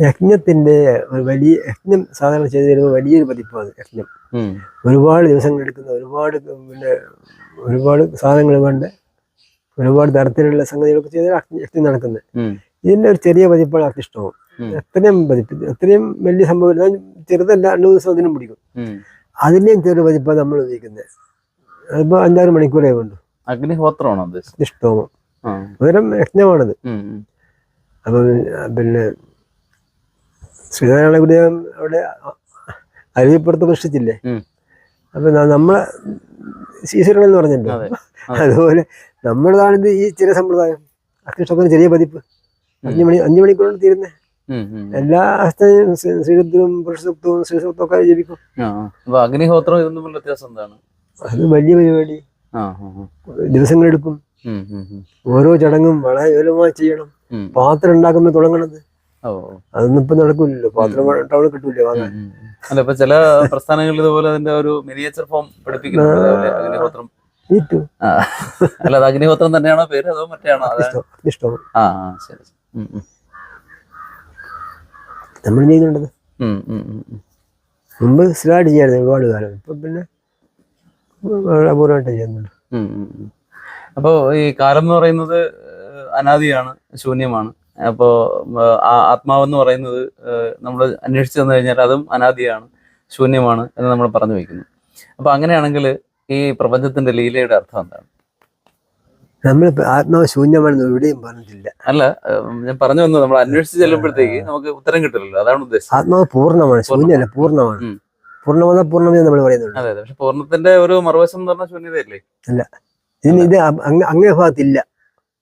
യജ്ഞത്തിന്റെ വലിയ യജ്ഞം സാധാരണ ചെയ്തു തരുന്ന വലിയൊരു പതിപ്പാണ് യജ്ഞം. ഒരുപാട് ദിവസങ്ങൾ എടുക്കുന്ന ഒരുപാട് പിന്നെ ഒരുപാട് സാധനങ്ങൾ വേണ്ട ഒരുപാട് തരത്തിലുള്ള സംഗതികളൊക്കെ ചെയ്ത് യജ്ഞം നടക്കുന്നത്. ഇതിന്റെ ഒരു ചെറിയ പതിപ്പാണ് അവർക്ക് ഇഷ്ടവും. എത്രയും പതിപ്പ് എത്രയും വലിയ സംഭവം ചെറുതല്ല രണ്ടു ദിവസം അതിനും പിടിക്കും. അതിന്റെയും ചെറിയ പതിപ്പാണ് നമ്മൾ ഉപയോഗിക്കുന്നത്. അതിപ്പോ അഞ്ചാറ് മണിക്കൂറേ വേണ്ടു. അഗ്നിഹോത്രമാണോ ഇഷ്ടവും. പകരം യജ്ഞമാണത്. അപ്പൊ പിന്നെ ശ്രീനാരായണ ഗുരുദേവൻ അവിടെ അരുവിപ്പുറത്ത് പ്രതിഷ്ഠിച്ചില്ലേ. അപ്പൊ നമ്മളെ ഈശ്വരൻ എന്ന് പറഞ്ഞല്ലോ അതുപോലെ നമ്മുടേതാണിത് ഈ ചെറിയ സമ്പ്രദായം അഗ്നിഷ്ടത്തിന് ചെറിയ പതിപ്പ് അഞ്ചു മണി അഞ്ചു മണിക്കൂറാണ് തീരുന്നത്. എല്ലാ അസ്ഥയും ശ്രീരുദ്രവും പുരുഷസൂക്തവും ശ്രീസൂക്തവും ഒക്കെ ജപിക്കും. അപ്പൊ അഗ്നിഹോത്രം വ്യത്യാസം എന്താണ് അത് വലിയ പരിപാടി. ദിവസങ്ങളെടുക്കും. ഓരോ ചടങ്ങും വളരെ വിപുലമായി ചെയ്യണം. പാത്രം ഉണ്ടാക്കുമ്പോൾ തുടങ്ങണത് അതൊന്നും ഇപ്പൊ നടക്കൂലല്ലോ. പാത്രം ടൗണിൽ കിട്ടൂല വാങ്ങാൻ. അല്ല ഇപ്പൊ ചില പ്രസ്ഥാനങ്ങളിൽ ഇതുപോലെ അതിന്റെ ഒരു മിനിയേച്ചർ ഫോം പഠിപ്പിക്കുന്നത് അഗ്നിഹോത്രം. അല്ല അത് അഗ്നിഹോത്രം തന്നെയാണോ പേര്? അതോ ഇഷ്ടം ആ ശരി. നമ്മൾ ചെയ്യുന്നുണ്ടത്. മുമ്പ് സ്ലാഡ് ചെയ്യായിരുന്നു ഒരുപാട് കാലം. ഇപ്പൊ പിന്നെ അപൂർവമായിട്ട് ചെയ്യുന്നുണ്ട്. അപ്പോൾ ഈ കാലം എന്ന് പറയുന്നത് അനാദിയാണ് ശൂന്യമാണ്. അപ്പോ ഏഹ്, ആ ആത്മാവെന്ന് പറയുന്നത് നമ്മൾ അന്വേഷിച്ചു തന്നു കഴിഞ്ഞാൽ അതും അനാദിയാണ് ശൂന്യമാണ് എന്ന് നമ്മൾ പറഞ്ഞു വയ്ക്കുന്നു. അപ്പൊ അങ്ങനെയാണെങ്കിൽ ഈ പ്രപഞ്ചത്തിന്റെ ലീലയുടെ അർത്ഥം എന്താണ്? നമ്മൾ ആത്മാവ് ശൂന്യമാണെന്ന് എവിടെയും പറഞ്ഞിട്ടില്ല. അല്ല ഞാൻ പറഞ്ഞു വന്നത് നമ്മൾ അന്വേഷിച്ച് ചെല്ലുമ്പോഴത്തേക്ക് നമുക്ക് ഉത്തരം കിട്ടില്ലല്ലോ അതാണ് ഉദ്ദേശം. ആത്മാവ് പൂർണമാണ് ശൂന്യല്ല പൂർണമാണ്. പൂർണമെന്ന പൂർണമെന്ന് നമ്മൾ പറയുന്നുണ്ട് അതെ പക്ഷെ പൂർണത്തിന്റെ ഒരു മറുവശം എന്ന് പറഞ്ഞാൽ ശൂന്യതയല്ലേ? ഇതിന് ഇത് അങ്ങനെ അങ്ങ് അങ്ങേ ഭാഗത്തില്ല.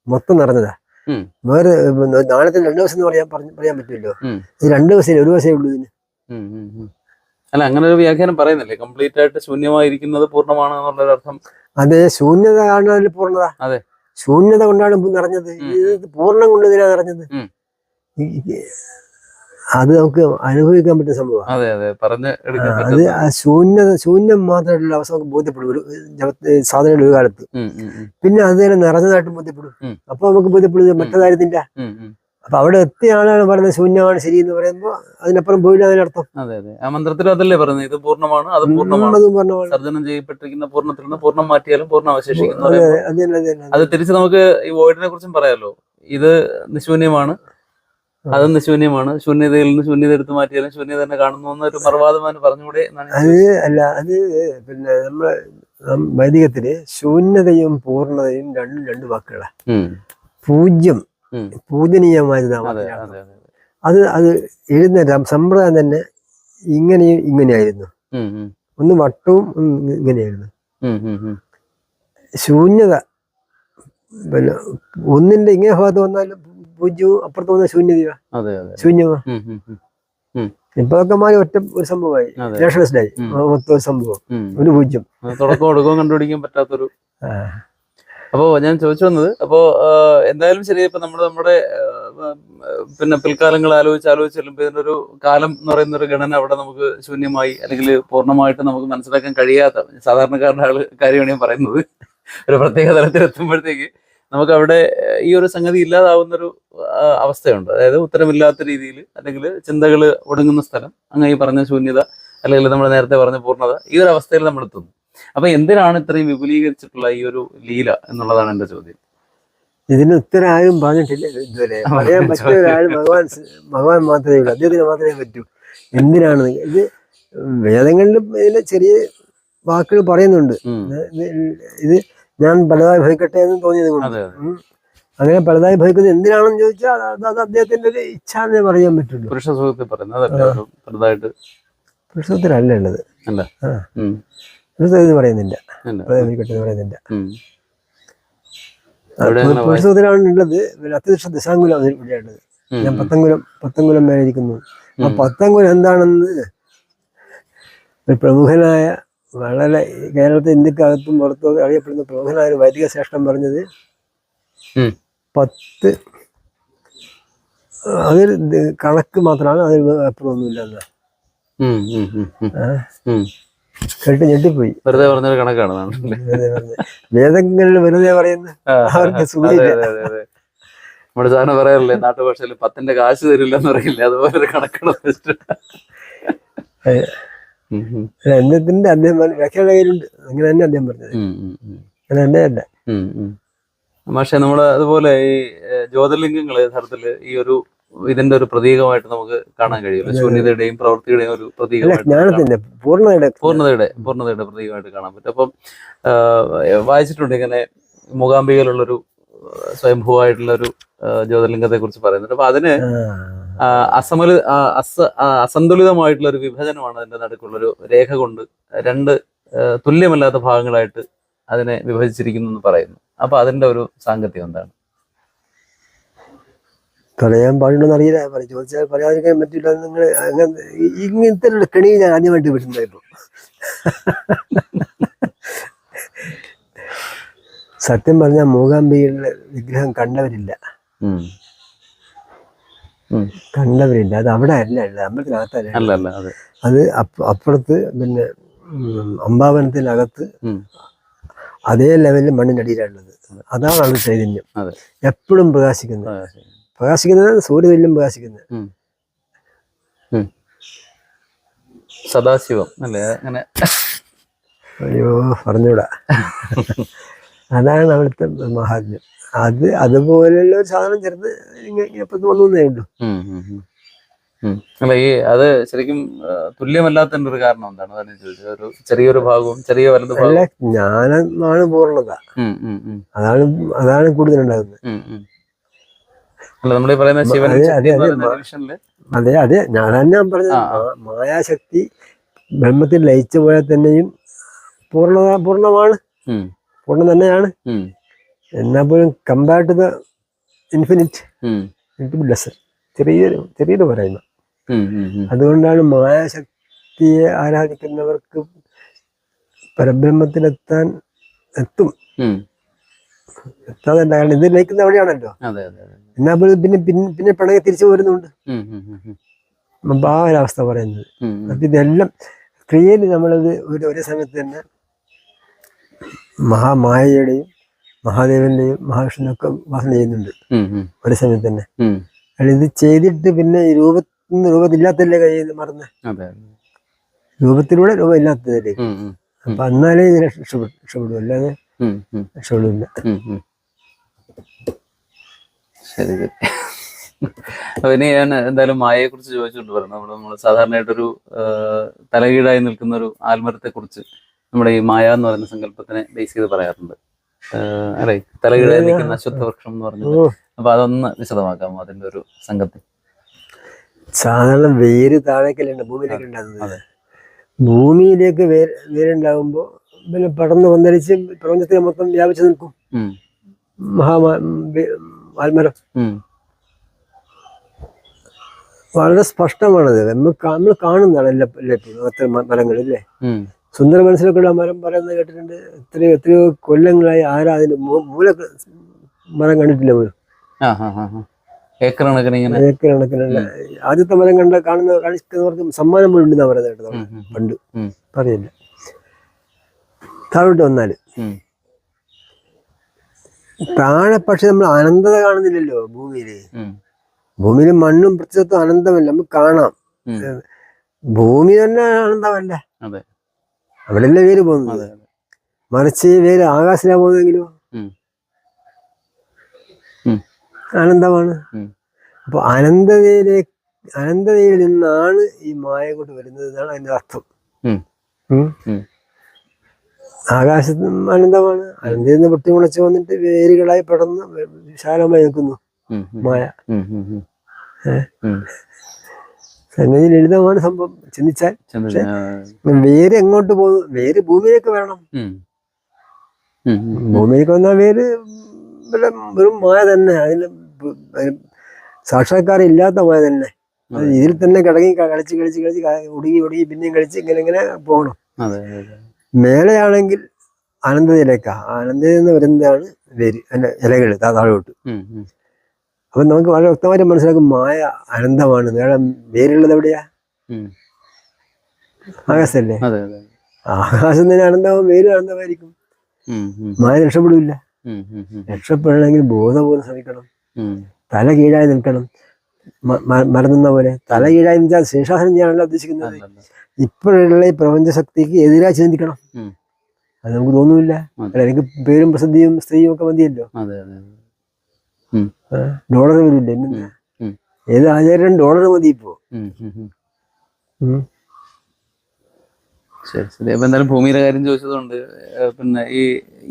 മൊത്തം നിറഞ്ഞതാ. ഉം. വേറെ നാളത്തെ രണ്ടു ദിവസം എന്ന് പറയാൻ പറഞ്ഞു പറയാൻ പറ്റുമല്ലോ. ഇത് രണ്ട് ദിവസം ഒരു ദിവസമേ ഉള്ളൂ ഇതിന്. അല്ല അങ്ങനെ ഒരു വ്യാഖ്യാനം പറയുന്നില്ലേ? കംപ്ലീറ്റ് ആയിട്ട് ശൂന്യമായിരിക്കുന്നത് പൂർണമാണ് എന്നുള്ളൊരു അർത്ഥം. അതെ ശൂന്യത അതിൽ പൂർണത. അതെ. ശൂന്യത കൊണ്ടാണ് നിറഞ്ഞത്. ഇത് പൂർണം കൊണ്ട് ഇതിനാ നിറഞ്ഞത്. അത് നമുക്ക് അനുഭവിക്കാൻ പറ്റുന്ന സംഭവമാണ്. അതെ അതെ. പറഞ്ഞ് അത് ആ ശൂന്യത ശൂന്യം മാത്രമായിട്ടുള്ള അവസ്ഥ നമുക്ക് ബോധ്യപ്പെടും. ഒരു സാധനയുടെ ഒരു കാലത്ത്. പിന്നെ അത് തന്നെ നിറഞ്ഞതായിട്ട് ബോധ്യപ്പെടും. അപ്പൊ നമുക്ക് ബോധ്യപ്പെടുന്നത് മറ്റേ കാര്യത്തിന്റെ. അപ്പൊ അവിടെ എത്തിയ ആളാണ് പറയുന്നത് ശൂന്യമാണ് ശരി എന്ന് പറയുമ്പോൾ അതിനപ്പുറം പോയില്ല അതിനർത്ഥം അതെ അതെ. ആ മന്ത്രത്തിൽ അതല്ലേ പറഞ്ഞത് ഇത് പൂർണമാണ് അത് പൂർണമാണ്. സർജനം ചെയ്യപ്പെട്ടിരിക്കുന്ന പൂർണത്തിൽ നിന്ന് പൂർണം മാറ്റിയാലും പൂർണം അവശേഷിക്കുന്നു അത് തിരിച്ച് നമുക്ക് ഈ വോയിഡിനെ കുറിച്ചും പറയാലോ. ഇത് നിശൂന്യമാണ് അത് ശൂന്യമാണ്. ശൂന്യതയിൽ നിന്ന് ശൂന്യത എടുത്തു മാറ്റിയാലും ശൂന്യത തന്നെ കാണുന്നു എന്നൊരു മറുവാദമാന് പറഞ്ഞുകൂടെ അത് അല്ല അത് പിന്നെ നമ്മളെ വൈദികത്തിൽ ശൂന്യതയും പൂർണതയും രണ്ടും രണ്ട് വാക്കുകളാണ് പൂജ്യം ഉം. അതെ അതെ എഴുതുന്ന സമ്പ്രദായം തന്നെ ഇങ്ങനെയും ഇങ്ങനെയായിരുന്നു. ഒന്ന് വട്ടവും ഇങ്ങനെയായിരുന്നു. ശൂന്യത പിന്നെ ഒന്നിന്റെ ഇങ്ങനെ ഭാഗത്ത് വന്നാലും പൂജ്യവും അപ്പുറത്ത് വന്ന ശൂന്യതയോ ശൂന്യമോ ഇപ്പൊ അതൊക്കെ മാറി ഒറ്റ ഒരു സംഭവമായി. നാഷണലിസ്റ്റായി. മൊത്തം ഒരു സംഭവം. ഒരു പൂജ്യം ഒടുക്കവും കണ്ടുപിടിക്കാൻ പറ്റാത്തൊരു. അപ്പോ ഞാൻ ചോദിച്ചു വന്നത് അപ്പോ എന്തായാലും ശരി ഇപ്പൊ നമ്മൾ നമ്മുടെ പിന്നെ പിൽക്കാലങ്ങൾ ആലോചിച്ച് ആലോചിച്ച് ചെല്ലുമ്പോൾ ഒരു കാലം എന്ന് പറയുന്ന ഒരു ഗണന അവിടെ നമുക്ക് ശൂന്യമായി അല്ലെങ്കിൽ പൂർണമായിട്ട് നമുക്ക് മനസ്സിലാക്കാൻ കഴിയാത്ത സാധാരണക്കാരുടെ ആൾ കാര്യമാണ് ഞാൻ പറയുന്നത്. ഒരു പ്രത്യേക തലത്തിൽ എത്തുമ്പോഴത്തേക്ക് നമുക്ക് അവിടെ ഈ ഒരു സംഗതി ഇല്ലാതാവുന്നൊരു ഒരു അവസ്ഥയുണ്ട്. അതായത് ഉത്തരമില്ലാത്ത രീതിയിൽ അല്ലെങ്കിൽ ചിന്തകൾ ഒടുങ്ങുന്ന സ്ഥലം അങ്ങനെ ഈ പറഞ്ഞ ശൂന്യത അല്ലെങ്കിൽ നമ്മൾ നേരത്തെ പറഞ്ഞ പൂർണത ഈ ഒരു അവസ്ഥയിൽ നമ്മൾ എത്തുന്നു. അപ്പൊ എന്തിനാണ് ഇത്രയും വിപുലീകരിച്ചിട്ടുള്ള ഈ ഒരു ലീല എന്നുള്ളതാണ് എന്റെ ചോദ്യം. ഇതിന് ഉത്തരം ആരും പറഞ്ഞിട്ടില്ല ഇതുവരെ. പറയാൻ പറ്റിയ ഒരാൾ ഭഗവാൻ ഭഗവാൻ മാത്രമേ ഉള്ളൂ. അദ്ദേഹത്തിന് മാത്രമേ പറ്റൂ. എന്തിനാണ് ഇത്? വേദങ്ങളിലും ഇതിലെ ചെറിയ വാക്കുകൾ പറയുന്നുണ്ട്. ഇത് ഞാൻ പലതായി ഭവിക്കട്ടെ എന്ന് തോന്നിയത് കൊണ്ട്. അങ്ങനെ പലതായി ഭവിക്കുന്നത് എന്തിനാണെന്ന് ചോദിച്ചാൽ അത് അദ്ദേഹത്തിന്റെ ഒരു ഇച്ഛ എന്നേ പറയാൻ പറ്റുള്ളൂ. പുരുഷ സുഖത്തിൽ പറയുന്നത് പുരുഷത്തിലല്ല ഉള്ളത്. ഇത് പറയുന്നില്ല. പറയുന്നില്ല. പുരുഷത്തിലാണ് ഉള്ളത്. അത്യധിഷ്ഠ ദിശാങ്കുലം ഇവിടെയുള്ളത് ഞാൻ. പത്തങ്കുലം പത്തങ്കുലം മേലിരിക്കുന്നു. ആ. പത്തങ്കുലം എന്താണെന്ന് ഒരു പ്രമുഖനായ വളരെ കേരളത്തിൽ ഇന്ത്യക്കകത്തും പുറത്തും അറിയപ്പെടുന്ന പ്രമുഖനായ ഒരു വൈദിക ശേഷം പറഞ്ഞത് പത്ത് അതൊരു കണക്ക് മാത്രമാണ് അതിൽ അപ്പുറമൊന്നുമില്ല കേട്ട് ഞെട്ടിപ്പോയി. വെറുതെ പറഞ്ഞൊരു കണക്കാണ് വേദങ്ങളിൽ വെറുതെ പറയുന്ന അവർക്ക് സുഖമില്ല. നമ്മുടെ സാധനം പറയാറില്ലേ നാട്ടുഭാഷയിൽ പത്തിന്റെ കാശ് തരില്ല എന്ന് പറയില്ലേ അതുപോലെ ഒരു കണക്കുള്ള എന്നത്തിന്റെ അദ്ദേഹം വ്യക്തിയുടെ കയ്യിലുണ്ട്. അങ്ങനെ തന്നെ അദ്ദേഹം പറഞ്ഞത്. അങ്ങനെ തന്നെ അല്ല. പക്ഷെ നമ്മൾ അതുപോലെ ഈ ജ്യോതിർലിംഗങ്ങൾ യഥാർത്ഥത്തിൽ ഈ ഒരു ഇതിന്റെ ഒരു പ്രതീകമായിട്ട് നമുക്ക് കാണാൻ കഴിയുമല്ലോ. ശൂന്യതയുടെയും പ്രവൃത്തിയുടെയും ഒരു പ്രതീകമായിട്ട് പൂർണതയുടെ പൂർണതയുടെ പൂർണതയുടെ പ്രതീകമായിട്ട് കാണാൻ പറ്റും. അപ്പം വായിച്ചിട്ടുണ്ട് ഇങ്ങനെ മൂകാംബികയിലുള്ളൊരു സ്വയംഭൂവായിട്ടുള്ള ഒരു ജ്യോതിർലിംഗത്തെ കുറിച്ച് പറയുന്നുണ്ട്. അപ്പൊ അതിന് അസമല അസ അസന്തുലിതമായിട്ടുള്ള ഒരു വിഭജനമാണ് അതിന്റെ നടുക്കുള്ളൊരു രേഖ കൊണ്ട് രണ്ട് തുല്യമല്ലാത്ത ഭാഗങ്ങളായിട്ട് അതിനെ വിഭജിച്ചിരിക്കുന്നു എന്ന് പറയുന്നു. അപ്പൊ അതിന്റെ ഒരു സാങ്കത്യം എന്താണ്? പറയാൻ പാടുണ്ടെന്ന് അറിയില്ല. പറയും ചോദിച്ചാൽ പറയാതിരിക്കാൻ പറ്റില്ല. നിങ്ങൾ അങ്ങനെ ഇങ്ങനത്തെ ഒരു കെണി ഞാൻ ആദ്യമായിട്ട് വിടുന്നത് സത്യം പറഞ്ഞാൽ മൂകാംബികളുടെ വിഗ്രഹം കണ്ടവരില്ല. കണ്ടവരില്ല. അത് അവിടെ അല്ല ഉള്ളത്. അമ്പലത്തിനകത്തല്ല അല്ല അല്ല അതെ. അത് അപ്പ- അപ്പുറത്ത് പിന്നെ അമ്പാവനത്തിനകത്ത്. അതേ ലെവലിൽ മണ്ണിനടിയിലുള്ളത് അതാണ് അവിടെ ചൈതന്യം എപ്പോഴും പ്രകാശിക്കുന്നത്. പ്രകാശിക്കുന്നത്. സൂര്യതുല്യം പ്രകാശിക്കുന്നത്. സദാശിവം അല്ലേ? അങ്ങനെ. അയ്യോ പറഞ്ഞൂടാ അതാണ് അവിടുത്തെ മഹാത്മ്യം. അത് അതുപോലെയുള്ള ഒരു സാധനം ചെറുത് ഇപ്പം തോന്നുന്നേ ഉള്ളൂ. അല്ല ഈ അത് ശരിക്കും തുല്യമല്ലാത്ത തുല്യമല്ലാത്തതിന്റെ ഒരു കാരണം എന്താണ്? അതാണ് ചോദിച്ചത്. ഒരു ചെറിയൊരു ഭാഗവും ചെറിയ വലത് അല്ല ജ്ഞാനമാണ് പൂർണത അതാണ് അതാണ് കൂടുതലുണ്ടാകുന്നത്. ഉം, ഉം. നമ്മൾ ഈ പറയുന്ന ശിവൻ അതെ, അതെ, ഞാൻ ഞാൻ. മാ- മായാശക്തി ബ്രഹ്മത്തിൽ ലയിച്ചു പോയാൽ തന്നെയും പൂർണത പൂർണമാണ് പൂർണം തന്നെയാണ്. എന്നാൽ പോലും compare to the infinite lesser ചെറിയൊരു ചെറിയൊരു പറയുന്നു. അതുകൊണ്ടാണ് മായാശക്തിയെ ആരാധിക്കുന്നവർക്ക് പരബ്രഹ്മത്തിലെത്താൻ എത്തും. എത്താതല്ല കാരണം ഇത് ലയിക്കുന്ന അവിടെയാണല്ലോ. എന്നാ പോലും പിന്നെ പിന്നെ പിന്നെ പിണങ്ങി തിരിച്ചു ഉം, അപ്പൊ ആ ഒരവസ്ഥ പറയുന്നത്. അപ്പൊ ഇതെല്ലാം ക്രിയയിൽ നമ്മളത് ഒരു ഒരേ സമയത്ത് തന്നെ മഹാമായയുടെയും മഹാദേവന്റെയും മഹാവിഷ്ണുവിനൊക്കെ വാസന ചെയ്യുന്നുണ്ട്. ഒരു സമയത്ത് തന്നെ. ഇത് ചെയ്തിട്ട് പിന്നെ ഈ രൂപത്തിൽ രൂപത്തില്ലാത്തല്ലേ കയ്യിൽ മറന്ന്. രൂപത്തിലൂടെ രൂപം ഇല്ലാത്തതല്ലേ അപ്പൊ എന്നാലേ ഇതിനെ രക്ഷപ്പെടും അല്ലാതെ. രക്ഷപ്പെടില്ല. ശരി ഇനി ഞാൻ എന്തായാലും മായയെ കുറിച്ച് ചോദിച്ചുകൊണ്ട് പറഞ്ഞു നമ്മൾ നമ്മൾ സാധാരണയായിട്ടൊരു തലകീഴായി നിൽക്കുന്ന ഒരു ആൽമരത്തെ കുറിച്ച് നമ്മുടെ ഈ മായ എന്ന് പറയുന്ന സങ്കല്പത്തിനെ ബേസ് ചെയ്ത് പറയാറുണ്ട്. അല്ലേ? തലകീഴായി നിൽക്കുന്ന അശ്വത്ഥവൃക്ഷം എന്ന് പറഞ്ഞിട്ട് ഓ. അപ്പൊ അതൊന്ന് വിശദമാക്കാമോ അതിന്റെ ഒരു സംഘത്തിൽ? സാധാരണ വേര് താഴേക്കല്ലേ ഭൂമിയിലേക്ക് ഉണ്ടാകുന്നത്. ഭൂമിയിലേക്ക് വേര് വേരുണ്ടാകുമ്പോൾ പിന്നെ പടർന്ന് വന്നരിച്ച് പ്രപഞ്ചത്തിൽ മൊത്തം വ്യാപിച്ചു നിൽക്കും. മഹാമാൽമരം മഹാ ആൽമരം. വളരെ സ്പഷ്ടമാണത്. നമ്മൾ നമ്മൾ കാണുന്നതാണ് എല്ലാ എല്ലാ മരങ്ങളില്ലേ? സുന്ദര മനസ്സിലൊക്കെയുള്ള മരം പറയുന്നത് കേട്ടിട്ടുണ്ട്. എത്രയോ എത്രയോ കൊല്ലങ്ങളായി ആരാ അതിന് മൂല മരം കണ്ടിട്ടില്ല പോലും. ഏക്കർ കണക്കിന് കണക്കിനുള്ള ആദ്യത്തെ മരം കണ്ട കാണുന്ന കാണിക്കുന്നവർക്ക് സമ്മാനം പോലും ഉണ്ടെന്നാ പറയുന്നത് കേട്ടോ പണ്ട്. പറയില്ല. താഴോട്ട് വന്നാൽ. താഴെ പക്ഷെ നമ്മൾ അനന്തത കാണുന്നില്ലല്ലോ ഭൂമിയിൽ. ഭൂമിയിൽ മണ്ണും പ്രത്യത്വം അനന്തമല്ല. നമുക്ക് കാണാം. ഭൂമി തന്നെ അനന്തമല്ല. അവിടെയല്ലേ വേര് പോകുന്നത്. മറിച്ച് വേര് ആകാശത്തിലാ പോകുന്നെങ്കിലോ. ആനന്ദമാണ്. അപ്പോൾ അപ്പൊ അനന്തവേരെ അനന്തതയിൽ നിന്നാണ് ഈ മായ കൊണ്ട് വരുന്നത് എന്നാണ് അതിന്റെ അർത്ഥം. ആകാശത്ത് അനന്തമാണ്. അനന്തയിൽ നിന്ന് പൊട്ടി മുളച്ച് വന്നിട്ട് വേരുകളായി പടർന്ന് വിശാലമായി നിൽക്കുന്നു മായ. ഏഹ്. സംഗതി ലളിതമാണ് സംഭവം. ചിന്തിച്ചാൽ. വേര് എങ്ങോട്ട് പോകുന്നു? വേര് ഭൂമിയിലേക്ക് വരണം. ഭൂമിയിലേക്ക് വന്നാൽ വേര് വെറും മായ തന്നെ. അതിന് സാക്ഷാത്കാരം ഇല്ലാത്ത മായ തന്നെ. ഇതിൽ തന്നെ കിടങ്ങി കളിച്ച് കളിച്ച് കളിച്ച് ഒടുങ്ങി ഒടുങ്ങി പിന്നെയും കളിച്ച് ഇങ്ങനെ ഇങ്ങനെ പോകണം. മേലെയാണെങ്കിൽ അനന്തതയിലേക്കാ ആനന്ദയിൽ നിന്ന് വരുന്നതാണ് വേര്. അല്ല ഇലകൾ താഴോട്ട്. ഉം. അപ്പൊ നമുക്ക് വളരെ വ്യക്തമായിട്ട് മനസ്സിലാക്കും മായ അനന്തമാണ്. വേറെ വേരുള്ളത് എവിടെയാ? ആകാശല്ലേ? ആകാശം തന്നെ അനന്തമാവും വേരും അനന്തമായിരിക്കും മായ രക്ഷപ്പെടില്ല. രക്ഷപ്പെടണമെങ്കിൽ ബോധപൂർവം ശ്രമിക്കണം. തല കീഴായി നിൽക്കണം. മറന്നുന്ന പോലെ. തല കീഴായി നിൽക്കാൻ ശേഷാസനം ചെയ്യാനല്ല ഉദ്ദേശിക്കുന്നത്. ഇപ്പോഴുള്ള ഈ പ്രപഞ്ച ശക്തിക്ക് എതിരായി ചിന്തിക്കണം. അത് നമുക്ക് തോന്നുന്നില്ല എനിക്ക് പേരും പ്രസിദ്ധിയും സ്ത്രീയും ഒക്കെ മതിയല്ലോ. ഡോളർ വരില്ല. ഏത് ആചാരം ഡോളർ മതി ഇപ്പോ. ശരി ശരി. അപ്പൊ എന്തായാലും ഭൂമിയുടെ കാര്യം ചോദിച്ചതുകൊണ്ട് പിന്നെ ഈ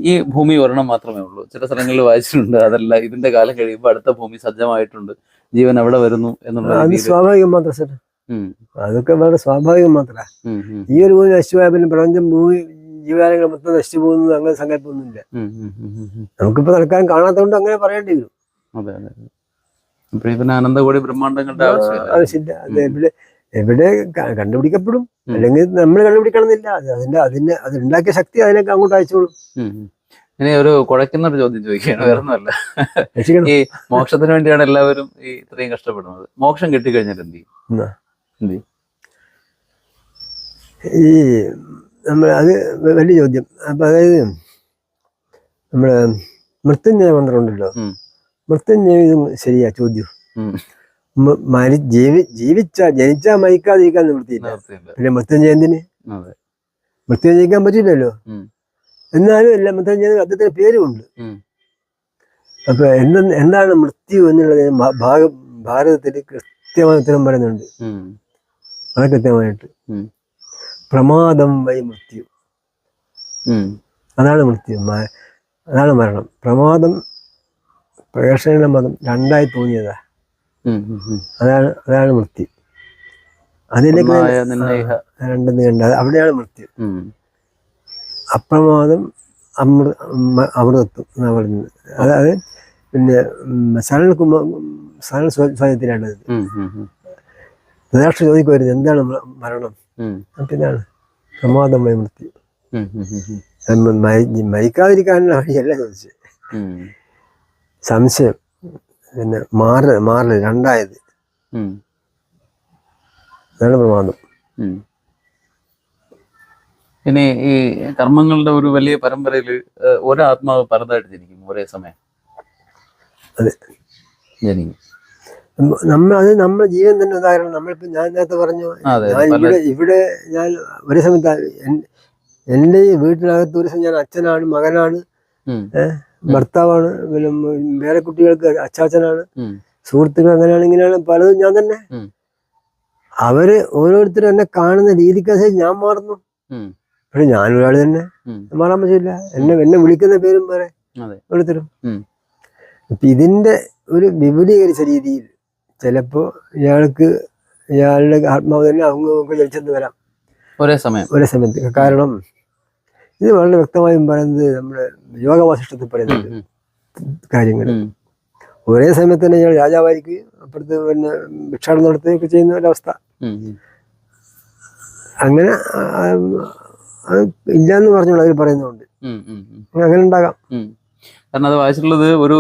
ഈ ഭൂമി ഒരെണ്ണം മാത്രമേ ഉള്ളൂ. ചില സ്ഥലങ്ങളിൽ വായിച്ചിട്ടുണ്ട്. അതല്ല ഇതിന്റെ കാലം കഴിയുമ്പോൾ അടുത്ത ഭൂമി സജ്ജമായിട്ടുണ്ട്. ജീവൻ അവിടെ വരുന്നു എന്നുള്ള സ്വാഭാവികം മാത്രം സാർ. അതൊക്കെ വളരെ സ്വാഭാവികം ഉം, ഈ ഒരു ഭൂമി നശിച്ചു പോയാൽ പിന്നെ പ്രപഞ്ചം ഭൂമി ജീവകാലങ്ങൾ മൊത്തം നശിച്ചു പോകുന്നത് അങ്ങനെ സങ്കല്പമൊന്നുമില്ല. ഉം. നമുക്കിപ്പോ തൽക്കാലം കാണാത്തതുകൊണ്ട് അങ്ങനെ പറയേണ്ടി വരും. അതെ അതെ. അപ്പൊ പിന്നെ അനന്തകോടി ബ്രഹ്മാണ്ടങ്ങളുടെ ആവശ്യമില്ല ആവശ്യമില്ല അത് എവിടെ എവിടെ ക- കണ്ടുപിടിക്കപ്പെടും. അല്ലെങ്കിൽ നമ്മൾ കണ്ടുപിടിക്കണമെന്നില്ല. അത് അതിന്റെ അതിന്റെ അതുണ്ടാക്കിയ ശക്തി അതിനൊക്കെ അങ്ങോട്ട് അയച്ചോളും. ഉം, ഉം. ഇനി ഒരു കുഴക്കുന്ന ഒരു ചോദ്യം ചോദിക്കുകയാണ്. വേറെ ഒന്നുമല്ല രക്ഷിക്കണം. ഈ മോക്ഷത്തിന് വേണ്ടിയാണ് എല്ലാവരും ഈ ഇത്രയും കഷ്ടപ്പെടുന്നത്. മോക്ഷം കിട്ടിക്കഴിഞ്ഞാൽ എന്ത് ചെയ്യും? എന്നാ. എന്ത് ചെയ്യും? ഈ നമ്മൾ അത് വലിയ ചോദ്യം. അപ്പൊ അതായത് നമ്മൾ മൃത്യുഞ്ജയ മന്ത്രം ഉണ്ടല്ലോ. ഉം. മൃത്യുഞ്ജയ ശരിയാ ചോദ്യം. മരി ജീവി ജീവിച്ച ജനിച്ച മരിക്കാതിരിക്കാൻ നിവൃത്തിയില്ല. പിന്നെ മൃത്യം എന്തിന്? അതെ. മൃത്യുഞ്ജയം ജയിക്കാൻ പറ്റില്ലല്ലോ. എന്നാലും എല്ലാം മൃത്യുഞ്ജയ അദ്ദേഹത്തിന് പേരുമുണ്ട്. അപ്പൊ എന്ത എന്താണ് മൃത്യു എന്നുള്ളത് മ- ഭാഗ ഭാരതത്തിൽ കൃത്യമായ ഉത്തരം പറയുന്നുണ്ട്. വളരെ കൃത്യമായിട്ട്. പ്രമാദം വൈ മൃത്യു. അതാണ് മൃത്യു. അതാണ് മരണം. പ്രമാദം പ്രേക്ഷണ മതം രണ്ടായി തോന്നിയതാ. അതാണ് അതാണ് വൃത്തി അതിലേക്ക്. രണ്ടെന്ന് കണ്ട അവിടെയാണ് മൃത്യു അപ്രമോദം അപ്രമാദം അമൃ മ- അമൃതത്വം എന്നാണ് പറയുന്നത് അതായത് പിന്നെ സരൾ കുമ സരൾ സ്വയത്തിലാണ്. യഥാർത്ഥ ചോദിക്കുമായിരുന്നു എന്താണ് മരണം പിന്നാണ് പ്രമാദമായ മൃത്യു. ഉം. മരിക്കാതിരിക്കാനുള്ള വഴിയല്ല ചോദിച്ചത്. സംശയം പിന്നെ മാറ മാറൽ രണ്ടായത്. അതാണ് പ്രമാദം. ഇനി ഈ കർമ്മങ്ങളുടെ ഒരു വലിയ പരമ്പരയിൽ ഒരാത്മാവ് പലതായിട്ട് ജനിക്കും ഒരേ സമയം അതെ. ജനിക്കും നമ്മ- നമ്മ അത് നമ്മുടെ ജീവൻ തന്നെ ഉദാഹരണം നമ്മളിപ്പോ ഞാൻ നേരത്തെ പറഞ്ഞു ഞാൻ ഇവിടെ ഇവിടെ ഞാൻ ഒരു സമയത്ത് എൻ- എന്റെ വീട്ടിനകത്ത് ഒരു സമയം ഞാൻ അച്ഛനാണ് മകനാണ് ഉം. ഭർത്താവാണ് വേറെ കുട്ടികൾക്ക് അച്ചാച്ചനാണ്. സുഹൃത്തുക്കൾ അങ്ങനെയാണ് ഇങ്ങനെയാണ് പലതും ഞാൻ തന്നെ. അവർ ഓരോരുത്തരും എന്നെ കാണുന്ന രീതിക്കനുസരിച്ച് ഞാൻ മാറുന്നു. പക്ഷെ ഞാനൊരാൾ തന്നെ. മാറാൻ പറ്റില്ല എന്നെ എന്നെ വിളിക്കുന്ന പേരും വേറെ. ഓരോരുത്തരും. അപ്പൊ ഇതിന്റെ ഒരു വിപുലീകരിച്ച രീതിയിൽ ചിലപ്പോ ഇയാൾക്ക് ഇയാളുടെ ആത്മാവ് തന്നെ അങ്ങ് ജനിച്ചെന്ന് വരാം ഒരേ സമയം ഒരേ സമയത്ത് കാരണം ഇത് വളരെ വ്യക്തമായും പറയുന്നത് നമ്മുടെ യോഗവാസിഷ്ടത്തിൽ. പറയുന്നുണ്ട്. കാര്യങ്ങൾ ഒരേ സമയത്ത് തന്നെ ഞങ്ങൾ രാജാവായിരിക്കുകയും അപ്പുറത്ത് പിന്നെ ഭിക്ഷാടനം നടത്തുകയൊക്കെ ചെയ്യുന്ന ഒരവസ്ഥ. അങ്ങനെ ആ, അത് ഇല്ലാന്ന് പറഞ്ഞോളൂ അവർ പറയുന്നുണ്ട്. അങ്ങനെ ഉണ്ടാകാം കാരണം അത് വായിച്ചിട്ടുള്ളത് ഒരു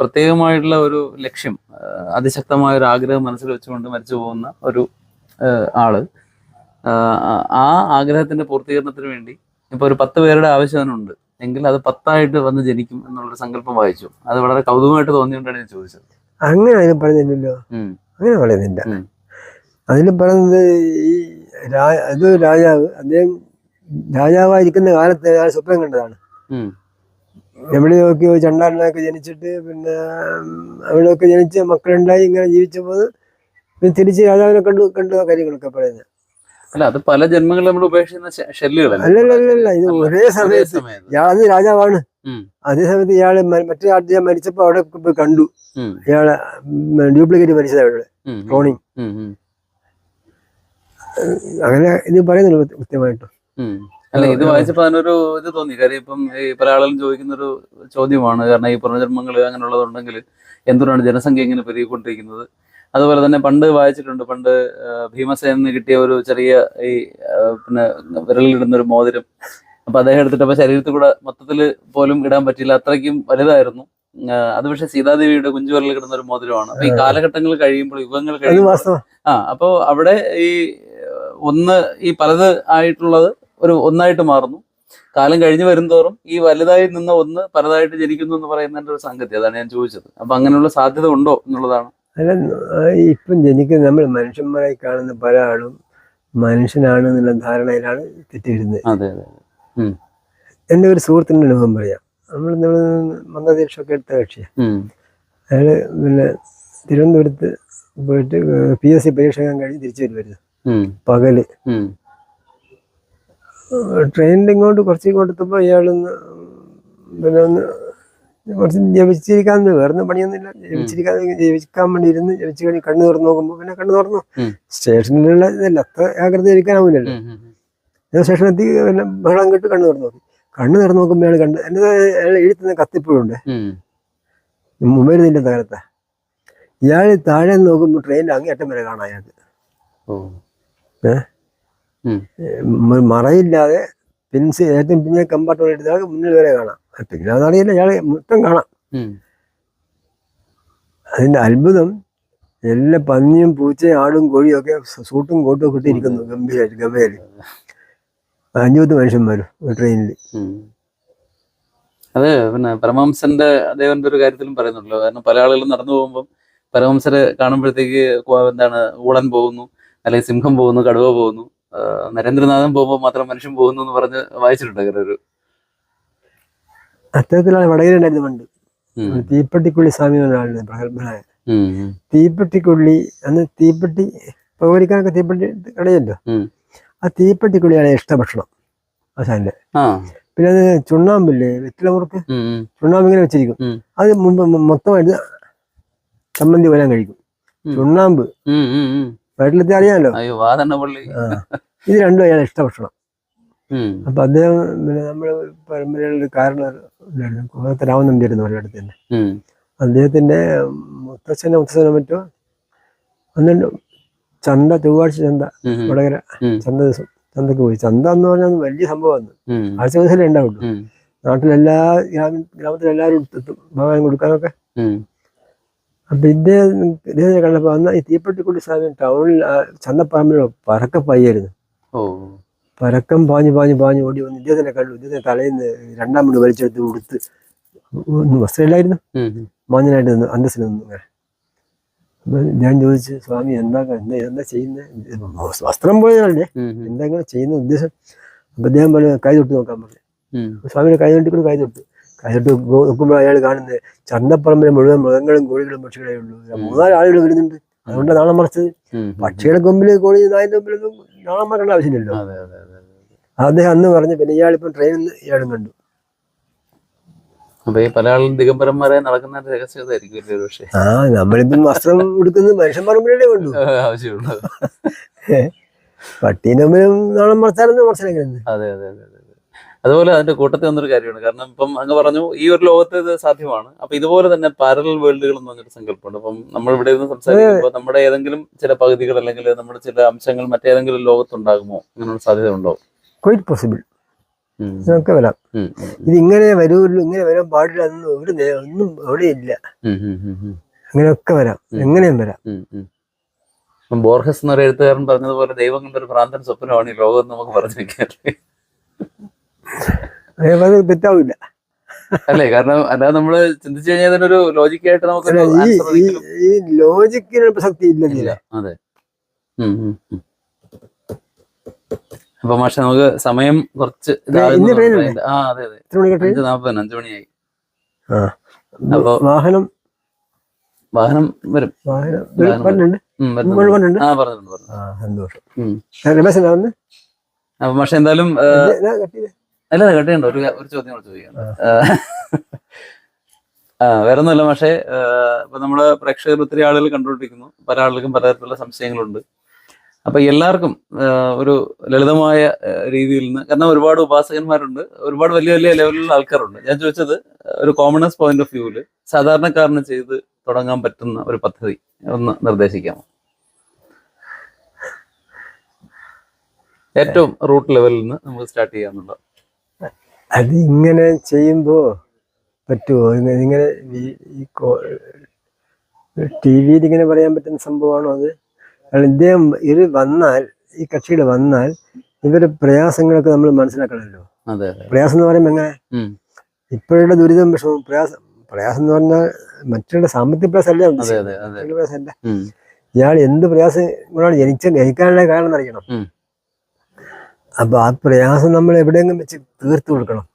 പ്രത്യേകമായിട്ടുള്ള ഒരു ലക്ഷ്യം അതിശക്തമായ ഒരു ആഗ്രഹം മനസ്സിൽ വെച്ചുകൊണ്ട് മരിച്ചു പോകുന്ന ഒരു ആൾ ആ ആഗ്രഹത്തിന്റെ പൂർത്തീകരണത്തിന് വേണ്ടി ഇപ്പൊ ഒരു പത്ത് പേരുടെ ആവശ്യം അതിനുണ്ട് എങ്കിൽ അത് പത്തായിട്ട് വന്ന് ജനിക്കും എന്നുള്ളൊരു സങ്കല്പം വായിച്ചു. അത് വളരെ കൗതുകമായിട്ട് തോന്നിയോണ്ടാണ് ഞാൻ ചോദിച്ചത്. അങ്ങനെ അതിന് പറയുന്നില്ലല്ലോ. അങ്ങനെ പറയുന്നില്ല. അതിന് അതിൽ പറയുന്നത് ഈ അത് രാജാവ് അദ്ദേഹം രാജാവായിരിക്കുന്ന കാലത്ത് ഞാൻ സ്വപ്നം കണ്ടതാണ്. എവിടെ എവിടെയൊക്കെയോ ചണ്ടാലനൊക്കെ ജനിച്ചിട്ട് പിന്നെ അവിടെയൊക്കെ ജനിച്ച് മക്കളുണ്ടായി ഇങ്ങനെ ജീവിച്ചപ്പോൾ പിന്നെ തിരിച്ച് രാജാവിനെ കണ്ടു കണ്ടു കാര്യങ്ങളൊക്കെ പറയുന്നത്. അല്ല അത് പല ജന്മങ്ങളിൽ നമ്മൾ ഉപേക്ഷിക്കുന്ന ഷെല്ലുകളല്ല ഇത് ഒരേ സമയത്ത്. ഇയാളത് രാജാവാണ്. അതേ സമയത്ത് ഇയാൾ മറ്റേ മറ്റേ ഞാൻ മരിച്ചപ്പോ അവിടെ പോയി കണ്ടു. ഇയാളെ ഡ്യൂപ്ലിക്കേറ്റ് മരിച്ചത് അവിടെ. ക്ലോണിങ്. അങ്ങനെ ഇത് പറയുന്നുള്ളൂ കൃത്യമായിട്ട്. അല്ല ഇത് വായിച്ചപ്പോ അതിനൊരു ഇത് തോന്നി. കാര്യം ഇപ്പം ഈ പല ആളുകളും ചോദിക്കുന്ന ഒരു ചോദ്യമാണ്. കാരണം ഈ പുനർജന്മങ്ങൾ അങ്ങനെയുള്ളതുണ്ടെങ്കിൽ എന്തുകൊണ്ടാണ് ജനസംഖ്യ ഇങ്ങനെ പെരുകിക്കൊണ്ടിരിക്കുന്നത്? അതുപോലെ തന്നെ പണ്ട് വായിച്ചിട്ടുണ്ട് പണ്ട് ആ, ഭീമസേനന് കിട്ടിയ ഒരു ചെറിയ ഈ പിന്നെ വിരലിലിടുന്ന ഒരു മോതിരം. അപ്പൊ അദ്ദേഹം എടുത്തിട്ട് അപ്പൊ ശരീരത്തിൽ കൂടെ മൊത്തത്തിൽ പോലും ഇടാൻ പറ്റില്ല അത്രയ്ക്കും വലുതായിരുന്നു. അത് പക്ഷെ സീതാദേവിയുടെ കുഞ്ചുവരലിൽ കിടന്ന ഒരു മോതിരമാണ്. അപ്പൊ ഈ കാലഘട്ടങ്ങൾ കഴിയുമ്പോൾ യുഗങ്ങൾ കഴിയുമ്പോൾ ആ അപ്പോ അവിടെ ഈ ഒന്ന് ഈ പലത് ആയിട്ടുള്ളത് ഒരു ഒന്നായിട്ട് മാറുന്നു. കാലം കഴിഞ്ഞു വരുംതോറും ഈ വലുതായി നിന്ന ഒന്ന് പലതായിട്ട് ജനിക്കുന്നു എന്ന് പറയുന്നതിന്റെ ഒരു സംഗതി അതാണ് ഞാൻ ചോദിച്ചത്. അപ്പൊ അങ്ങനെയുള്ള സാധ്യത ഉണ്ടോ എന്നുള്ളതാണ്. അല്ല ഇപ്പം ജനിക്കുന്ന നമ്മൾ മനുഷ്യന്മാരായി കാണുന്ന പല ആളും മനുഷ്യനാണ് എന്നുള്ള ധാരണയിലാണ് തെറ്റിയിരുന്നത്. എന്റെ ഒരു സുഹൃത്തിന്റെ അനുഭവം പറയാം നമ്മൾ മന്ദദേശമൊക്കെ എടുത്ത കക്ഷിയാണ്. അയാൾ പിന്നെ തിരുവനന്തപുരത്ത് പോയിട്ട് പി എസ് സി പരീക്ഷ കഴിഞ്ഞ് തിരിച്ചു വരുമായിരുന്നു. പകൽ. ട്രെയിനിൽ ഇങ്ങോട്ട് കുറച്ച് ഇങ്ങോട്ട് എത്തുമ്പോൾ ഇയാളൊന്ന് പിന്നെ ഒന്ന് കുറച്ച് ജപിച്ചിരിക്കാൻ വേറെ പണിയൊന്നുമില്ല. ജപിച്ചിരിക്കാൻ ജപിക്കാൻ വേണ്ടി ഇരുന്ന് ജപിച്ച് കഴിഞ്ഞ് കണ്ണു തുറന്ന് നോക്കുമ്പോൾ പിന്നെ കണ്ണു തുറന്നു. സ്റ്റേഷനിലുള്ള ഇതല്ല അത്ര ജാഗ്രത ഇരിക്കാനാവില്ലല്ലോ. ഞാൻ സ്റ്റേഷനെത്തി പിന്നെ ബഹളം കേട്ട് കണ്ണു തുറന്നു നോക്കി. കണ്ണു തുറന്നു നോക്കുമ്പോൾ അയാൾ കണ്ട് എന്റെ അയാൾ എഴുത്തുന്ന കത്തിപ്പോഴുണ്ട് മുമ്പേ നിന്റെ തകരത്ത ഇയാൾ താഴെ നോക്കുമ്പോൾ ട്രെയിനിൽ അങ്ങേയറ്റം വരെ കാണാം അയാൾക്ക്. ഓ. ഏ? മറയില്ലാതെ പിൻസ് ഏറ്റവും പിന്നെ കമ്പാർട്ട്മെന്റ് എടുത്താൽ മുന്നിൽ വരെ കാണാം. പിന്നെ അതറിയില്ല ഇയാൾ മൊത്തം കാണാം. അതിന്റെ അത്ഭുതം എല്ലാ പന്നിയും പൂച്ചയും ആടും കോഴിയും ഒക്കെ സൂട്ടും കോട്ടും ഒക്കെ ഇട്ടിരിക്കുന്നു ഗംഭീരമായിട്ട് ഗംഭീര അഞ്ചുപത്ത് മനുഷ്യന്മാരും ട്രെയിനിൽ. അത് പിന്നെ പരമഹംസന്റെ അദ്ദേഹത്തിന്റെ ഒരു കാര്യത്തിലും പറയുന്നുണ്ടല്ലോ. കാരണം പല ആളുകളും നടന്നു പോകുമ്പോൾ പരമഹംസരെ കാണുമ്പോഴത്തേക്ക് എന്താണ്? ഊളൻ പോകുന്നു അല്ലെങ്കിൽ സിംഹം പോകുന്നു കടുവ പോകുന്നു. നരേന്ദ്രനാഥൻ പോകുമ്പോൾ മാത്രം മനുഷ്യൻ പോകുന്നു എന്ന് പറഞ്ഞ് വായിച്ചിട്ടുണ്ട് അങ്ങനെ ഒരു അത്തരത്തിലാണ് വടകരയുണ്ടായിരുന്നു പണ്ട്. തീപ്പെട്ടിക്കുള്ളി സ്വാമി പ്രഗത്ഭനായ. തീപ്പെട്ടിക്കുള്ളി അന്ന് തീപ്പെട്ടി പൗരിക്കാനൊക്കെ തീപ്പെട്ടി കടയല്ലോ ആ തീപ്പെട്ടിക്കുള്ളിയാണ് ഇഷ്ടഭക്ഷണം ഭക്ഷണം ആ പിന്നെ അത് ചുണ്ണാമ്പില്ലേ വെറ്റിലമുറുക്ക് ഉം. ഉം. ചുണ്ണാമ്പ് ഇങ്ങനെ വെച്ചിരിക്കും. അത് മുമ്പ് മൊത്തമായിട്ട് ചമ്മന്തി വരാൻ കഴിക്കും ചുണ്ണാമ്പ്. വീട്ടിലെത്തി അറിയാമല്ലോ അയ്യോ. ഇത് രണ്ടും അയാൾ ഇഷ്ട ഭക്ഷണം അപ്പൊ അദ്ദേഹം പിന്നെ നമ്മുടെ പരമ്പരയുടെ കാരണം കോലത്തെ രാമൻ നമ്പിയായിരുന്നു ഒരിടത്ത് തന്നെ. അദ്ദേഹത്തിന്റെ മുത്തച്ഛനെ മുത്തച്ഛനെ മറ്റോ അന്നുണ്ട് ചന്ത ചൊവ്വാഴ്ച ചന്ത. വടകര ചന്ത ദിവസം ചന്തക്ക് പോയി ചന്ത എന്ന് പറഞ്ഞാൽ വലിയ സംഭവമാണ്. ആഴ്ച ദിവസമല്ലേ ഉണ്ടാവുള്ളൂ. നാട്ടിലെല്ലാ ഗ്രാമ ഗ്രാമത്തിലെല്ലാവരും എത്തും ഭഗവാൻ കൊടുക്കാനൊക്കെ. അപ്പൊ ഇദ്ദേഹം ഇദ്ദേഹത്തെ കണ്ടപ്പോ അന്ന് ഈ തീപ്പെട്ടിക്കുട്ടി സ്വാമി ടൗണിൽ ആ ചന്തപ്പറമ്പിലോ പരക്കെ പയ്യായിരുന്നു പരക്കം പാഞ്ഞ് പാഞ്ഞ് പാഞ്ഞ് ഓടി വന്ന് ഇദ്ദേഹത്തിനെ കണ്ടു. ഇദ്ദേഹത്തെ തലയിൽ നിന്ന് രണ്ടാം മണി വലിച്ചെടുത്ത് ഉടുത്ത് ഒന്നും വസ്ത്രമില്ലായിരുന്നു. മാഞ്ഞനായിട്ട് നിന്ന് അന്തസ്സിൽ നിന്നു ഞാൻ ചോദിച്ചു സ്വാമി എന്താ എന്താ എന്താ ചെയ്യുന്നത് വസ്ത്രം പോയതല്ലേ. എന്താ ഇങ്ങനെ ചെയ്യുന്ന ഉദ്ദേശം? അപ്പൊ അദ്ദേഹം പറഞ്ഞു കൈ തൊട്ട് നോക്കാൻ പറഞ്ഞു. സ്വാമിയുടെ കൈ തൊട്ടിക്കൂടെ കൈ തൊട്ട്. കൈ തൊട്ട് നോ- നോക്കുമ്പോൾ അയാൾ കാണുന്നത് ചന്തപ്പറമ്പിലെ മുഴുവൻ മൃഗങ്ങളും കോഴികളും പക്ഷികളേ ഉള്ളൂ. മൂന്നാൽ ആളുകൾ വരുന്നുണ്ട്. അതുകൊണ്ട് നാളെ മറച്ചത്. പക്ഷിയുടെ കൊമ്പിൽ കോഴി നായന്റെ കൊമ്പിലൊന്നും നാളെ മറക്കേണ്ട ആവശ്യമില്ലല്ലോ. അദ്ദേഹം അന്ന് പറഞ്ഞു പിന്നെ ഇയാളിപ്പം ട്രെയിനിൽ ഇയാളും കണ്ടു. അപ്പൊ ഈ പല ആളും ദിഗംബരന്മാരെ നടക്കുന്ന രഹസ്യം അതായിരിക്കും ഒരു പക്ഷേ. ആ നമ്മളിപ്പം വസ്ത്രം ഉടുക്കുന്നത് മനുഷ്യൻ പറമ്പിലേ കണ്ടു. മുമ്പിലും നാളെ മറച്ചാലെന്ന് മറച്ചിലെങ്കിലും അതെ അതെ അതെ അതെ അതെ. അതുപോലെ അതിന്റെ കൂട്ടത്തിൽ വന്നൊരു കാര്യമാണ്. കാരണം ഇപ്പം അങ്ങ് പറഞ്ഞു ഈ ഒരു ലോകത്ത് ഇത് സാധ്യമാണ്. അപ്പൊ ഇതുപോലെ തന്നെ പാരലൽ വേൾഡുകൾ എന്ന് പറഞ്ഞൊരു സങ്കല്പമുണ്ട്. അപ്പം നമ്മൾ ഇവിടെ ഇരുന്ന് സംസാരിക്കുമ്പോൾ നമ്മുടെ ഏതെങ്കിലും ചില പകുതികൾ അല്ലെങ്കിൽ നമ്മുടെ ചില അംശങ്ങൾ മറ്റേതെങ്കിലും ലോകത്തുണ്ടാകുമോ അങ്ങനെയുള്ള സാധ്യത ഉണ്ടോ ക്വൈറ്റ് പോസിബിൾ. ഇതൊക്കെ വരാം. ഇത് ഇങ്ങനെ വരുമല്ലോ ഇങ്ങനെ വരാൻ പാടില്ല എന്ന് ഒരു ഒന്നും അവിടെ ഇല്ല. അങ്ങനെയൊക്കെ വരാം. എങ്ങനെയും വരാം. ബോർഹസ് എന്നൊരു എഴുത്തുകാരൻ പറഞ്ഞതുപോലെ ദൈവങ്ങളുടെ കണ്ടൊരു ഭ്രാന്തൻ സ്വപ്നമാണ് ഈ ലോകം എന്ന് നമുക്ക് പറഞ്ഞു വെക്കാറില്ലേ അതേപോലെ തെറ്റാവില്ല. അല്ലേ? കാരണം അല്ലാതെ നമ്മൾ ചിന്തിച്ചു കഴിഞ്ഞാൽ ഒരു ലോജിക്കായിട്ട് ഈ ഈ ലോജിക്കിന് പ്രസക്തി ഇല്ലെന്നില്ല. ഇല്ല അതെ. അപ്പൊ മാഷെ നമുക്ക് സമയം കുറച്ച്? ആ അതെ അതെ. എത്ര അഞ്ച് മണിയായി. ആ. അപ്പൊ വാഹനം? വാഹനം വരും. ആ പറഞ്ഞിട്ടുണ്ട് പറഞ്ഞു. സന്തോഷം. വന്ന് അപ്പൊ മാഷെ എന്തായാലും അല്ല കേട്ടിട്ടുണ്ട്. ഒരു ഒരു ചോദ്യം കൂടെ ചോദിക്കാം. ആ. വേറെ ഒന്നുമില്ല പക്ഷേ ഇപ്പൊ നമ്മൾ പ്രേക്ഷകർ ഒത്തിരി ആളുകൾ കണ്ടുകൊണ്ടിരിക്കുന്നു. പല ആളുകൾക്കും പലതരത്തിലുള്ള സംശയങ്ങളുണ്ട്. അപ്പൊ എല്ലാവർക്കും ഒരു ലളിതമായ രീതിയിൽ നിന്ന് കാരണം ഒരുപാട് ഉപാസകന്മാരുണ്ട്. ഒരുപാട് വലിയ വലിയ ലെവലിലുള്ള ആൾക്കാരുണ്ട്. ഞാൻ ചോദിച്ചത് ഒരു കോമണസ് പോയിന്റ് ഓഫ് വ്യൂവിൽ സാധാരണക്കാരന് ചെയ്ത് തുടങ്ങാൻ പറ്റുന്ന ഒരു പദ്ധതി ഒന്ന് നിർദ്ദേശിക്കാമോ? ഏറ്റവും റൂട്ട് ലെവലിൽ നിന്ന് നമുക്ക് സ്റ്റാർട്ട് ചെയ്യാന്നുള്ളത്. അത് ഇങ്ങനെ ചെയ്യുമ്പോൾ പറ്റുമോ ഇങ്ങനെ ഈ- ടി വിയിൽ ഇങ്ങനെ പറയാൻ പറ്റുന്ന സംഭവമാണോ അത്? ഇദ്ദേഹം ഇത് വന്നാൽ ഈ കക്ഷികൾ വന്നാൽ ഇവരുടെ പ്രയാസങ്ങളൊക്കെ നമ്മൾ മനസ്സിലാക്കണമല്ലോ. പ്രയാസം എന്ന് പറയുമ്പോൾ എങ്ങനെ. ഇപ്പോഴുള്ള ദുരിതം വിഷമം പ്രയാസം പ്രയാസം എന്ന് പറഞ്ഞാൽ മറ്റുള്ള സാമ്പത്തിക പ്രയാസം അല്ല പ്രയാസം അല്ല ഇയാൾ എന്ത് പ്രയാസം കൊണ്ടാണ് ജനിച്ച ജനിക്കാനുള്ള കാരണം അറിയണം. അപ്പൊ ആ പ്രയാസം നമ്മൾ എവിടെയെങ്കിലും വെച്ച് തീർത്തു കൊടുക്കണം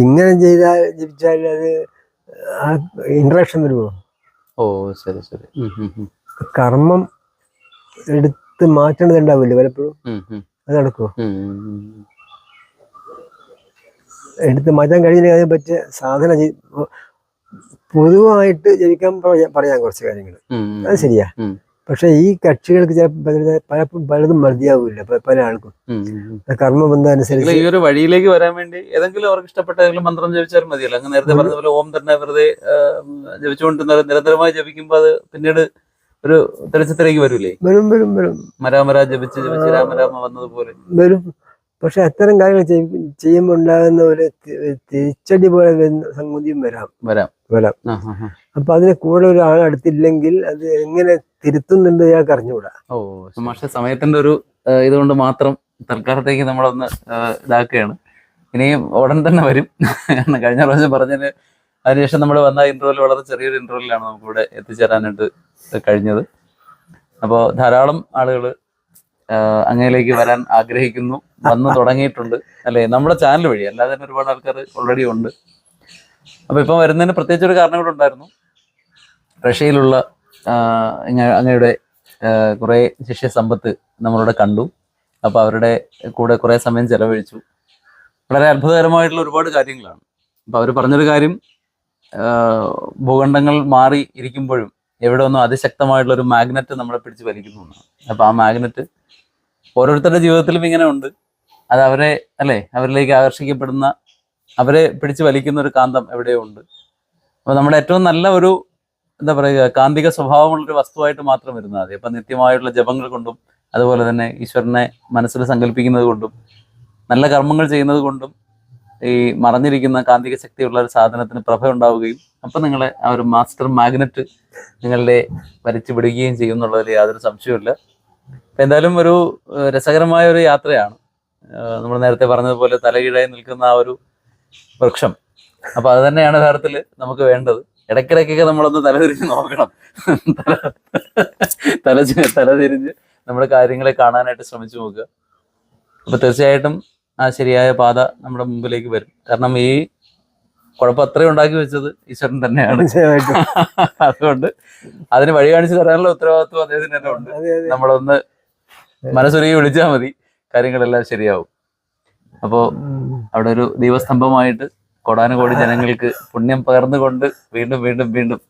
ഇങ്ങനെ ചെയ്താൽ ജീവിച്ചാൽ അത് ആ ഇൻട്രാക്ഷൻ വരുമോ ഓ ശരി ശരി. കർമ്മം എടുത്ത് മാറ്റേണ്ടത് ഉണ്ടാവില്ലേ പലപ്പോഴും. അത് നടക്കുമോ. എടുത്ത് മാറ്റാൻ കഴിയില്ലെങ്കിൽ അതിനെ പറ്റിയ സാധന പൊതുവായിട്ട് ജനിക്കാൻ പറയാ- കുറച്ച് കാര്യങ്ങൾ. അത് ശരിയാ. പക്ഷെ ഈ കക്ഷികൾക്ക് പലപ്പോഴും പലതും മതിയാവില്ല പല ആൾക്കും. കർമ്മബന്ധം അനുസരിച്ച് ഈ ഒരു വഴിയിലേക്ക് വരാൻ വേണ്ടി ഏതെങ്കിലും അവർക്ക് ഇഷ്ടപ്പെട്ട ഏതെങ്കിലും മന്ത്രം ജപിച്ചാലും മതിയല്ലോ. അങ്ങ് നേരത്തെ പറഞ്ഞ പോലെ ഓം തന്നെ വെറുതെ ആ, ജപിച്ചുകൊണ്ട് നിരന്തരമായി ജപിക്കുമ്പോൾ അത് പിന്നീട് ഒരു തെളിച്ചത്തിലേക്ക് വരൂലേ? വരും വരും വരും. മരാമരാ ജപിച്ച് ജപിച്ച് രാമരാമ വന്നതുപോലെ. വരും. പക്ഷെ അത്തരം കാര്യങ്ങൾ ചെയ്യ- ചെയ്യുമ്പോൾ ഉണ്ടാകുന്ന ഒരു തിരിച്ചടി പോലെ വരുന്ന സംഗതിയും വരാം. വരാം. വരാം. അപ്പൊ അതിന് കൂടെ ഒരാൾ അടുത്തില്ലെങ്കിൽ അത് എങ്ങനെ തിരുത്തുന്നുണ്ട് ഇയാൾക്ക് അറിഞ്ഞുകൂടാ. ഓ പക്ഷെ സമയത്തിന്റെ ഒരു ഇതുകൊണ്ട് മാത്രം തൽക്കാലത്തേക്ക് നമ്മളൊന്ന് ഇതാക്കുകയാണ്. ഇനിയും ഉടൻ തന്നെ വരും. കഴിഞ്ഞ പ്രാവശ്യം പറഞ്ഞതിന് അതിനുശേഷം നമ്മൾ വന്ന ഇന്റർവെൽ വളരെ ചെറിയൊരു ഇന്റർവെല്ലാണ് നമുക്കിവിടെ എത്തിച്ചേരാനായിട്ട് കഴിഞ്ഞത്. അപ്പോൾ ധാരാളം ആളുകൾ അങ്ങയിലേക്ക് വരാൻ ആഗ്രഹിക്കുന്നു. വന്നു തുടങ്ങിയിട്ടുണ്ട്. അല്ലേ? നമ്മുടെ ചാനൽ വഴി. അല്ലാതെ തന്നെ ഒരുപാട് ആൾക്കാർ ഓൾറെഡി ഉണ്ട്. അപ്പൊ ഇപ്പം വരുന്നതിന് പ്രത്യേകിച്ച് ഒരു കാരണം കൂടെ ഉണ്ടായിരുന്നു. റഷ്യയിലുള്ള അങ്ങയുടെ കുറെ ശിഷ്യ സമ്പത്ത് നമ്മളിവിടെ കണ്ടു. അപ്പോൾ അവരുടെ കൂടെ കുറേ സമയം ചെലവഴിച്ചു. വളരെ അത്ഭുതകരമായിട്ടുള്ള ഒരുപാട് കാര്യങ്ങളാണ്. അപ്പോൾ അവർ പറഞ്ഞൊരു കാര്യം ഭൂഖണ്ഡങ്ങൾ മാറി ഇരിക്കുമ്പോഴും എവിടെ ഒന്നും അതിശക്തമായിട്ടുള്ള ഒരു മാഗ്നറ്റ് നമ്മളെ പിടിച്ച് വലിക്കുന്നു എന്നാണ്. അപ്പോൾ ആ മാഗ്നറ്റ് ഓരോരുത്തരുടെ ജീവിതത്തിലും ഇങ്ങനെ ഉണ്ട്. അത് അവരെ അല്ലേ അവരിലേക്ക് ആകർഷിക്കപ്പെടുന്ന അവരെ പിടിച്ചു വലിക്കുന്ന ഒരു കാന്തം എവിടെയോ ഉണ്ട്. അപ്പോൾ നമ്മുടെ ഏറ്റവും നല്ല ഒരു എന്താ പറയുക കാന്തിക സ്വഭാവമുള്ള ഒരു വസ്തുവായിട്ട് മാത്രം വരുന്നത് അപ്പം നിത്യമായിട്ടുള്ള ജപങ്ങൾ കൊണ്ടും അതുപോലെ തന്നെ ഈശ്വരനെ മനസ്സിൽ സങ്കല്പിക്കുന്നത് കൊണ്ടും നല്ല കർമ്മങ്ങൾ ചെയ്യുന്നത് കൊണ്ടും ഈ മറഞ്ഞിരിക്കുന്ന കാന്തിക ശക്തിയുള്ള ഒരു സാധനത്തിന് പ്രഭ ഉണ്ടാവുകയും അപ്പം നിങ്ങളെ ആ ഒരു മാസ്റ്റർ മാഗ്നറ്റ് നിങ്ങളുടെ വരച്ചു ചെയ്യും എന്നുള്ളതിൽ യാതൊരു സംശയവുമില്ല. അപ്പം എന്തായാലും ഒരു രസകരമായ ഒരു യാത്രയാണ്. നമ്മൾ നേരത്തെ പറഞ്ഞതുപോലെ തലകീഴായി നിൽക്കുന്ന ആ ഒരു വൃക്ഷം. അപ്പൊ അത് തന്നെയാണ് യഥാർത്ഥത്തിൽ നമുക്ക് വേണ്ടത്. ഇടയ്ക്കിടയ്ക്കൊക്കെ നമ്മളൊന്ന് തലതിരിഞ്ഞ് നോക്കണം. തല തല തലതിരിഞ്ഞ് നമ്മുടെ കാര്യങ്ങളെ കാണാനായിട്ട് ശ്രമിച്ചു നോക്കുക. അപ്പൊ തീർച്ചയായിട്ടും ആ ശരിയായ പാത നമ്മുടെ മുമ്പിലേക്ക് വരും. കാരണം ഈ കുഴപ്പം അത്രയും ഉണ്ടാക്കി വെച്ചത് ഈശ്വരൻ തന്നെയാണ്. അതുകൊണ്ട് അതിന് വഴി കാണിച്ചു തരാനുള്ള ഉത്തരവാദിത്വം അദ്ദേഹത്തിന് തന്നെ ഉണ്ട്. നമ്മളൊന്ന് മനസ്സൊരുക്കി വിളിച്ചാൽ മതി. കാര്യങ്ങളെല്ലാം ശരിയാവും. അപ്പോ അവിടെ ഒരു ദീപസ്തംഭമായിട്ട് കോടാനുകോടി ജനങ്ങൾക്ക് പുണ്യം പകർന്നുകൊണ്ട് വീണ്ടും വീണ്ടും വീണ്ടും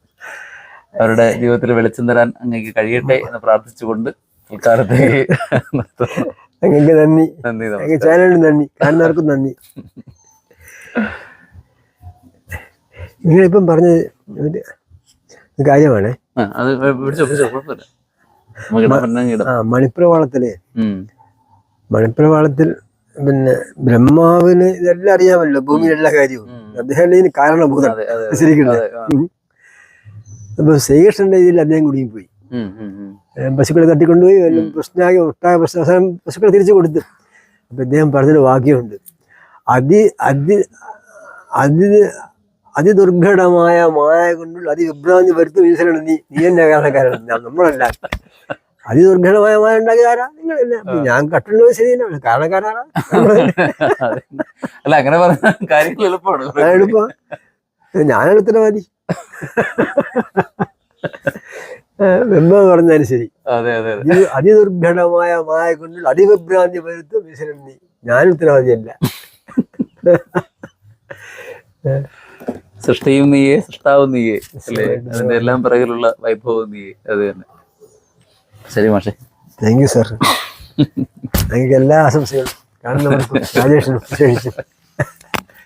അവരുടെ ജീവിതത്തിൽ വെളിച്ചം തരാൻ അങ്ങേക്ക് കഴിയട്ടെ എന്ന് പ്രാർത്ഥിച്ചുകൊണ്ട് തൽക്കാലത്തേക്ക്. അങ്ങക്ക് നന്ദി. നന്ദി ചാനലിന് നന്ദി. കാണുന്നവർക്കും നന്ദി നിങ്ങളിപ്പം പറഞ്ഞത് ഒരു ഒരു കാര്യമാണ് ആ, അത് പിടിച്ചോ പിടിച്ചോ കുഴപ്പമില്ല നമുക്ക് ഇടാൻ പറഞ്ഞ കാര്യമാണ്. ആ മണിപ്രവാളത്തിൽ മണിപ്രവാളത്തിൽ പിന്നെ ബ്രഹ്മാവിന് ഇതെല്ലാം അറിയാമല്ലോ ഭൂമിയിലെ എല്ലാ കാര്യവും അദ്ദേഹം ഇതിന് കാരണഭൂതം. ശരിക്കുന്നത്. അപ്പൊ ശ്രീകൃഷ്ണന്റെ ഇതിൽ അദ്ദേഹം കുടുങ്ങി പോയി. പശുക്കളെ തട്ടിക്കൊണ്ടുപോയി പ്രശ്നമാകെ ഒട്ടാകെ പ്രശ്നം അവസാനം പശുക്കളെ തിരിച്ചു കൊടുത്തു. അപ്പൊ ഇദ്ദേഹം പറഞ്ഞൊരു വാക്യമുണ്ട്. അതി അതി അതി അതിദുർഘടമായ മായ കൊണ്ടുള്ള അതിവിഭ്രാന്തി വരുത്തും ഈശ്വരൻ നീ നീ എന്നെ കാരണക്കാരാണ് ഞാൻ നമ്മളല്ല. അതിദുർഘടമായ മായ ഉണ്ടാക്കിയ ആരാ? നിങ്ങളല്ല. ഞാൻ കട്ടുള്ള ശരി തന്നെയാണ് കാരണക്കാരാണ് ഞാൻ അല്ല അങ്ങനെ പറഞ്ഞ കാര്യങ്ങൾ എളുപ്പമാണ് എളുപ്പം. ഞാൻ ഉത്തരവാദി വെമ്പ പറഞ്ഞാലും ശരി. അതെ അതെ അതെ. അതി അതിദുർഘടമായ മായ കൊണ്ടുള്ള അതിവിഭ്രാന്തി വരുത്തും ഈശ്വരൻ നീ. ഞാൻ ഉത്തരവാദിയല്ല സൃഷ്ടിയും നീയേ സൃഷ്ടാവും നീയേ അല്ലേ അതിന്റെ എല്ലാം പിറകിലുള്ള വൈഭവവും നീയേ അത് തന്നെ. ശരി മാഷെ. താങ്ക് യു സാർ നിങ്ങൾക്ക് എല്ലാ ആശംസകളും കാണുന്നവർക്കും രാജേഷിനും